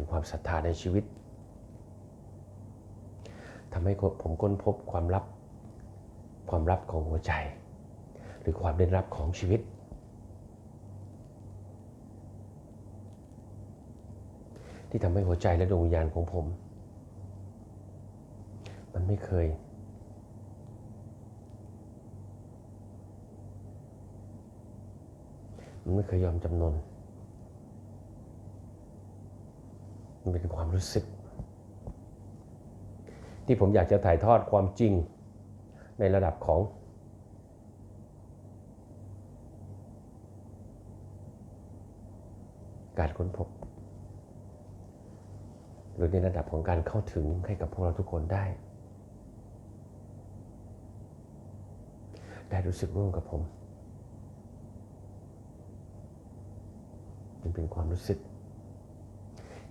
ถึงความศรัทธาในชีวิตทำให้ผมค้นพบความลับความลับของหัวใจ หรือความเร้นลับของชีวิต ที่ทำให้หัวใจและดวงวิญญาณของผม มันไม่เคย มันไม่เคยยอมจำนน มันเป็นความรู้สึก ที่ผมอยากจะถ่ายทอดความจริงในระดับของ การค้นพบ หรือในระดับของการเข้าถึงให้กับพวกเราทุกคนได้ ได้รู้สึกร่วมกับผมมันเป็นความรู้สึก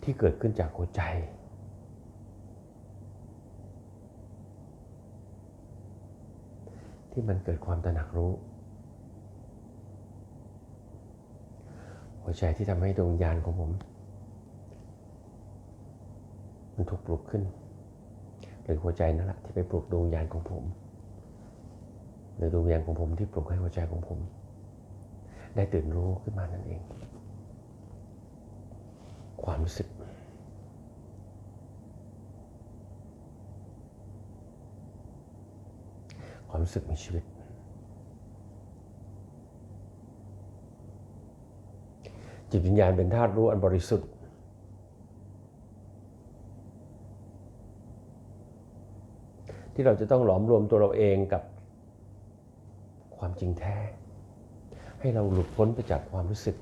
ที่เกิดขึ้นจากหัวใจ ที่มันเกิดความตระหนักรู้ หัวใจที่ทำให้ดวงวิญาณของผม มันถูกปลุกขึ้น หรือหัวใจนั่นแหละที่ไปปลุกดวงวิญาณของผม หรือดวงวิญญาณของผมที่ปลุกให้หัวใจของผม ได้ตื่นรู้ขึ้นมานั่นเองความรู้สึก ความรู้สึกมีชีวิต จิตวิญญาณเป็นธาตุรู้อันบริสุทธิ์ ที่เราจะต้องหลอมรวมตัวเราเองกับความจริงแท้ ให้เราหลุดพ้นไปจากความรู้สึก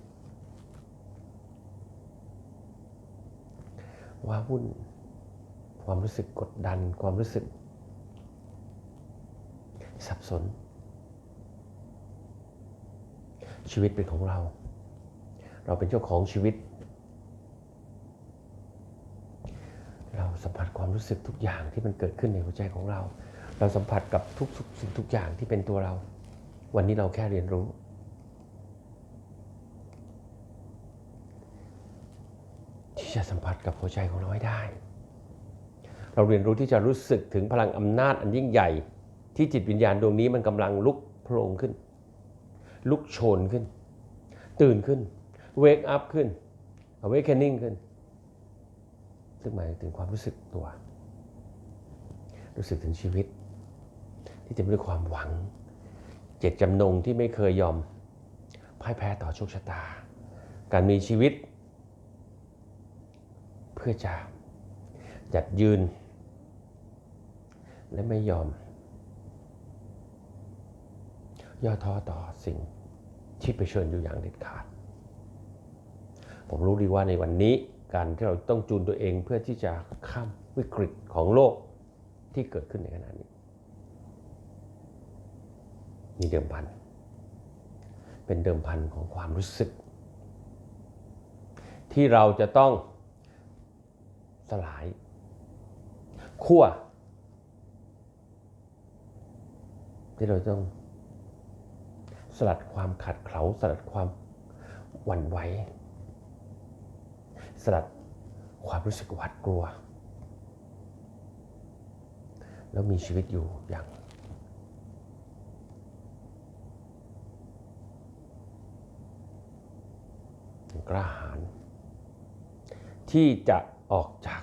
ว่าวุ่นความรู้สึกกดดันความรู้สึก สับสน ชีวิตเป็นของเรา เราเป็นเจ้าของชีวิต เราสัมผัสความรู้สึกทุกอย่างที่มันเกิดขึ้นในหัวใจของเรา เราสัมผัสกับทุกสิ่งทุกอย่างที่เป็นตัวเรา วันนี้เราแค่เรียนรู้ที่จะสัมผัสกับหัวใจของเราให้ได้ เราเรียนรู้ที่จะรู้สึกถึงพลังอำนาจอันยิ่งใหญ่ ที่จิตวิญญาณดวงนี้มันกำลังลุกโผล่ขึ้น ลุกโชนขึ้น ตื่นขึ้น wake up ขึ้น awakening ขึ้น ซึ่งหมายถึงความรู้สึกตัว รู้สึกถึงชีวิต ที่จะมีด้วยความหวัง เจตจำนงที่ไม่เคยยอมพ่ายแพ้ต่อโชคชะตา การมีชีวิต เพื่อจะจัดยืน และไม่ยอม ย่อท้อต่อสิ่งที่ไปเชิญอยู่อย่างเด็ดขาด ผมรู้ดีว่าในวันนี้การที่เราต้องจูนตัวเองเพื่อที่จะข้ามวิกฤตของโลกที่เกิดขึ้นในขณะนี้ มีเดิมพัน เป็นเดิมพันของความรู้สึก ที่เราจะต้องสลายขั้วที่เราต้อง สลัดความขัดเขลาสลัดความหวั่นไหวสลัดความรู้สึกหวาดกลัว แล้วมีชีวิตอยู่อย่าง กล้าหาญที่จะออกจาก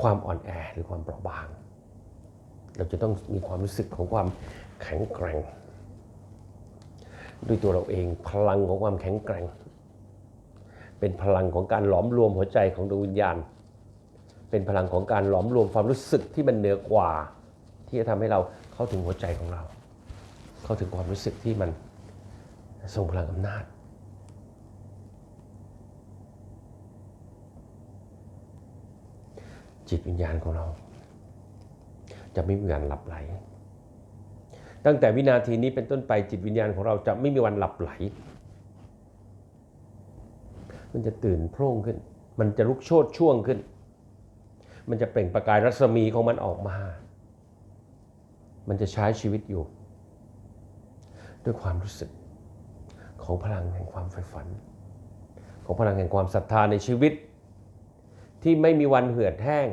ความอ่อนแอหรือความเปราะบาง เราจะต้องมีความรู้สึกของความแข็งแกร่ง ด้วยตัวเราเองพลังของความแข็งแกร่ง เป็นพลังของการหลอมรวมหัวใจของดวงวิญญาณ เป็นพลังของการหลอมรวมความรู้สึกที่มันเหนือกว่า ที่จะทำให้เราเข้าถึงหัวใจของเรา เข้าถึงความรู้สึกที่มันทรงพลังอำนาจจิตวิญญาณของเรา จะไม่มีวันหลับไหล ตั้งแต่วินาทีนี้เป็นต้นไปจิตวิญญาณของเราจะไม่มีวันหลับไหล มันจะตื่นโพร่งขึ้น มันจะลุกโชดช่วงขึ้น มันจะเปล่งประกายรัศมีของมันออกมา มันจะใช้ชีวิตอยู่ ด้วยความรู้สึกของพลังแห่งความใฝ่ฝัน ของพลังแห่งความศรัทธาในชีวิต ที่ไม่มีวันเหือดแห้ง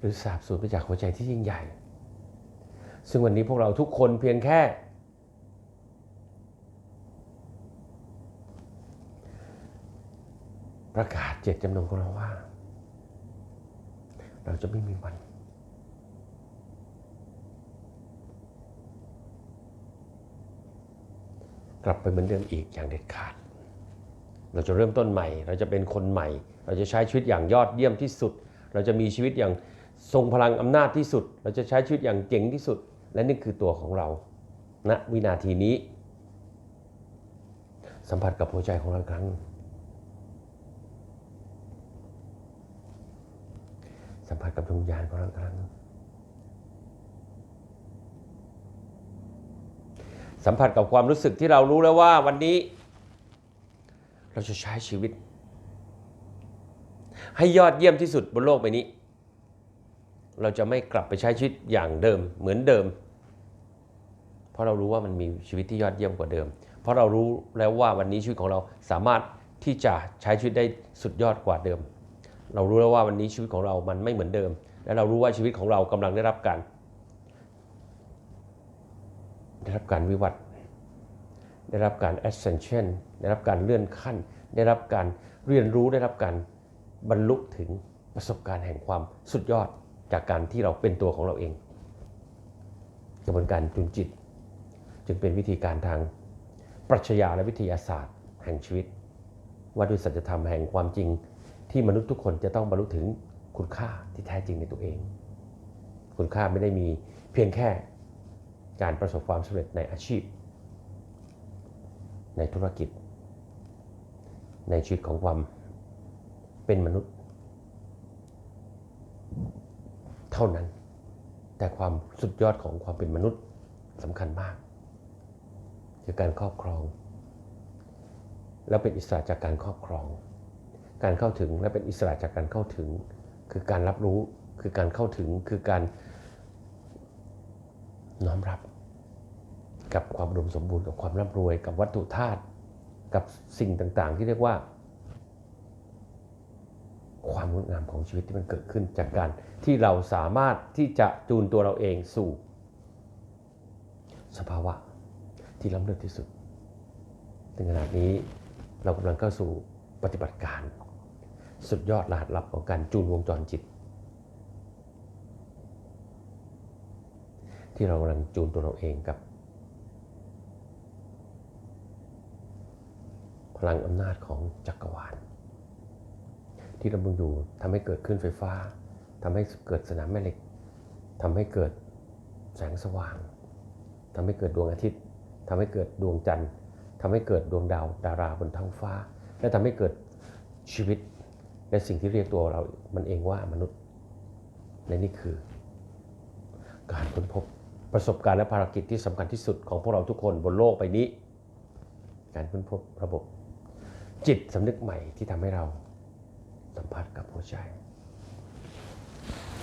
หรือสาบสูญไปจากหัวใจที่ยิ่งใหญ่ ซึ่งวันนี้พวกเราทุกคนเพียงแค่ ประกาศเจตจำนงของเราว่า เราจะไม่มีวัน กลับไปเหมือนเดิมอีกอย่างเด็ดขาดเราจะเริ่มต้นใหม่ เราจะเป็นคนใหม่ เราจะใช้ชีวิตอย่างยอดเยี่ยมที่สุด เราจะมีชีวิตอย่าง ทรงพลังอำนาจที่สุด เราจะใช้ชีวิตอย่างเจ๋งที่สุด และนี่คือตัวของเราณนะวินาทีนี้ สัมผัสกับหัวใจของเราครั้ง สัมผัสกับดวงวิญญาณของเราครั้ง สัมผัสกับความรู้สึกที่เรารู้แล้วว่าวันนี้ เราจะใช้ชีวิต ให้ยอดเยี่ยมที่สุดบนโลกใบนี้ เราจะไม่กลับไปใช้ชีวิตอย่างเดิมเหมือนเดิม เพราะเรารู้ว่ามันมีชีวิตที่ยอดเยี่ยมกว่าเดิม เพราะเรารู้แล้วว่าวันนี้ชีวิตของเราสามารถที่จะใช้ชีวิตได้สุดยอดกว่าเดิม เรารู้แล้วว่าวันนี้ชีวิตของเรามันไม่เหมือนเดิม และเรารู้ว่าชีวิตของเรากำลังได้รับการได้รับการวิวัฒน์ได้รับการ ascension ได้รับการเลื่อนขั้น ได้รับการเรียนรู้ได้รับการบรรลุถึงประสบการณ์แห่งความสุดยอด จากการที่เราเป็นตัวของเราเอง กระบวนการจุนจิต จึงเป็นวิธีการทางปรัชญาและวิทยาศาสตร์ แห่งชีวิต ว่าด้วยสัจธรรมแห่งความจริงที่มนุษย์ทุกคนจะต้องบรรลุถึงคุณค่าที่แท้จริงในตัวเอง คุณค่าไม่ได้มีเพียงแค่การประสบความสำเร็จในอาชีพ ในธุรกิจ ในชีวิตของความเป็นมนุษย์ เท่านั้น แต่ความสุดยอดของความเป็นมนุษย์สำคัญมาก คือการครอบครอง แล้วเป็นอิสระจากการครอบครอง การเข้าถึงและเป็นอิสระจากการเข้าถึง คือการรับรู้คือการเข้าถึงคือการน้อมรับ กับความอุดมสมบูรณ์กับความร่ำรวย กับวัตถุธาตุกับสิ่งต่างๆ ที่เรียกว่า ความงดงามของชีวิตที่มันเกิดขึ้นจากการที่เราสามารถที่จะจูนตัวเราเองสู่ สภาวะที่ล้ำเลิศที่สุดถึงขนาดนี้เรากำลังเข้าสู่ปฏิบัติการ สุดยอดรหัสลับของการจูนวงจรจิต ที่เรากำลังจูนตัวเราเองกับ พลังอำนาจของจักรวาล ที่ดำรงอยู่ทำให้เกิดขึ้นไฟฟ้าทำให้เกิดสนามแม่เหล็กทำให้เกิดแสงสว่างทำให้เกิดดวงอาทิตย์ทำให้เกิดดวงจันทร์ทำให้เกิดดวงดาวดาราบนท้องฟ้า และทำให้เกิดชีวิตและสิ่งที่เรียกตัวเรามันเองว่ามนุษย์และนี่คือ การค้นพบประสบการณ์และภารกิจที่สำคัญที่สุดของพวกเราทุกคนบนโลกใบนี้ การค้นพบระบบจิตสำนึกใหม่ที่ทำให้เรา สัมผัสกับหัวใจ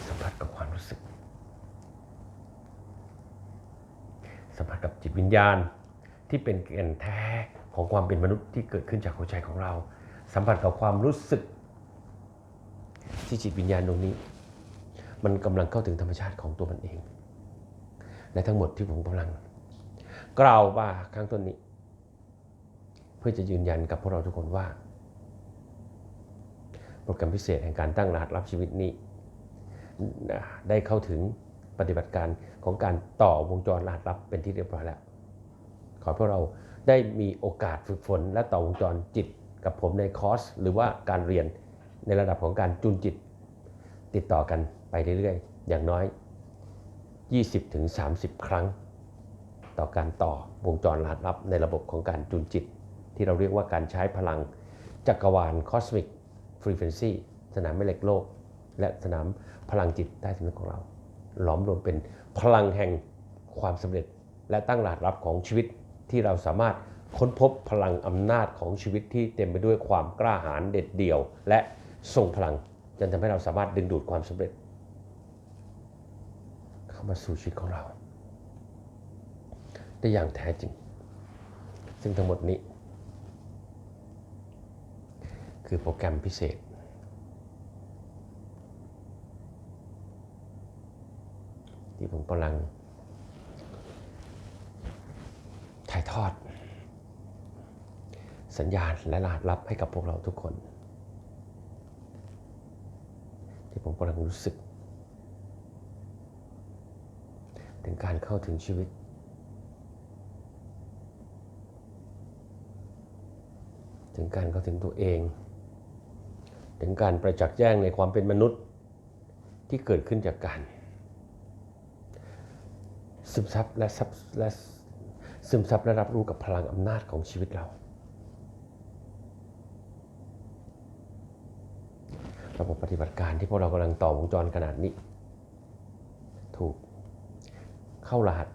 สัมผัสกับความรู้สึก สัมผัสกับจิตวิญญาณที่เป็นแก่นแท้ของความเป็นมนุษย์ที่เกิดขึ้นจากหัวใจของเรา สัมผัสกับความรู้สึก ที่จิตวิญญาณตรงนี้ มันกำลังเข้าถึงธรรมชาติของตัวมันเอง และทั้งหมดที่ผมกำลัง กล่าวว่าข้งต้นนี้ เพื่อจะยืนยันกับพวกเราทุกคนว่า โปรแกรมพิเศษแห่งการตั้งรหัสรับชีวิตนี้ ได้เข้าถึงปฏิบัติการของการต่อวงจรรหัสลับเป็นที่เรียบร้อยแล้ว ขอพวกเราได้มีโอกาสฝึกฝน และต่อวงจรจิตกับผมในคอร์ส หรือว่าการเรียนในระดับของการจูนจิต ติดต่อกันไปเรื่อยๆ อย่างน้อย 20-30 ครั้ง ต่อการต่อวงจรรหัสลับในระบบของการจูนจิต ที่เราเรียกว่าการใช้พลังจักรวาลคอสมิก ฟรีเควนซีสนามแม่เหล็กโลก และสนามพลังจิตใต้สำนึกของเรา หลอมรวมเป็นพลังแห่งความสำเร็จ และตั้งรหัสลับของชีวิตที่เราสามารถค้นพบพลังอำนาจของชีวิตที่เต็มไปด้วยความกล้าหาญเด็ดเดี่ยว และทรงพลังจนทำให้เราสามารถดึงดูดความสำเร็จ เข้ามาสู่ชีวิตของเรา ได้อย่างแท้จริง ซึ่งทั้งหมดนี้ คือโปรแกรมพิเศษ ที่ผมกำลัง ถ่ายทอด สัญญาณและรหัสลับให้กับพวกเราทุกคน ที่ผมกำลังรู้สึก ถึงการเข้าถึงชีวิตถึงการเข้าถึงตัวเอง ถึงการประจักษ์แจ้งในความเป็นมนุษย์ที่เกิดขึ้นจากการซึมซับและซับและซึมซับและรับรู้กับพลังอำนาจของชีวิตเรา ระบบปฏิบัติการที่พวกเรากำลังต่อวงจรขนาดนี้ ถูกเข้ารหัส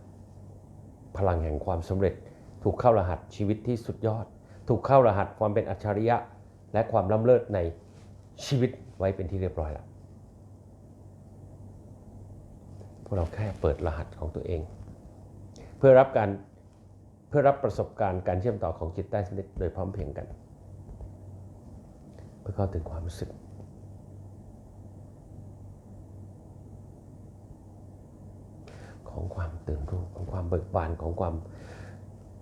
พลังแห่งความสำเร็จ ถูกเข้ารหัสชีวิตที่สุดยอด ถูกเข้ารหัสความเป็นอัจฉริยะ และความล้ำเลิศใน ชีวิตไว้เป็นที่เรียบร้อยแล้วพวกเราแค่เปิดรหัสของตัวเอง เพื่อรับการเพื่อรับประสบการณ์การเชื่อมต่อของจิตใต้สำนึกโดยพร้อมเพรียงกัน เพื่อเข้าถึงความรู้สึกของความตื่นรู้ของความเบิกบานของความ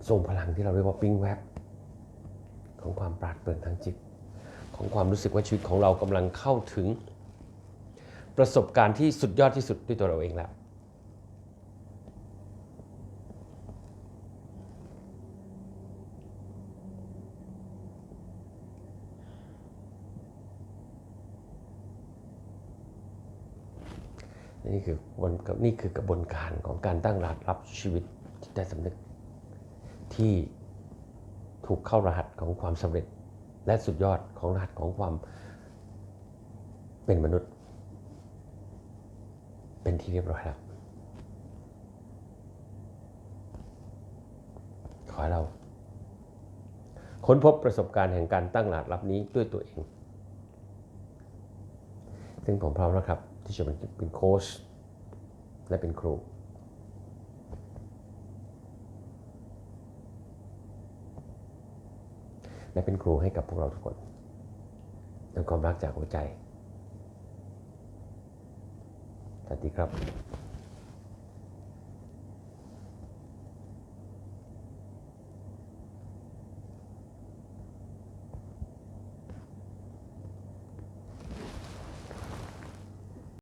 ทรงพลังที่เราเรียกว่าปิ้งแวบ ของความปราดเปรื่องทางจิต ของความรู้สึกว่าชีวิตของเรากำลังเข้าถึง ประสบการณ์ที่สุดยอดที่สุดด้วยตัวเราเองแล้วนี่คือกระบวนนี่คือกระบวนการของการตั้งรหัสรับชีวิตที่ได้สำนึก ที่ถูกเข้ารหัสของความสำเร็จและสุดยอด ของรหัสของความเป็นมนุษย์ เป็นที่เรียบร้อยแล้วขอให้เราค้นพบประสบการณ์แห่งการตั้งรหัสรับนี้ด้วยตัวเอง ซึ่งผมพร้อมแล้วครับ ที่จะเป็นโค้ชและเป็นครู และเป็นครูให้กับพวกเราทุกคน ด้วยความรักจากหัวใจ สวัสดีครับ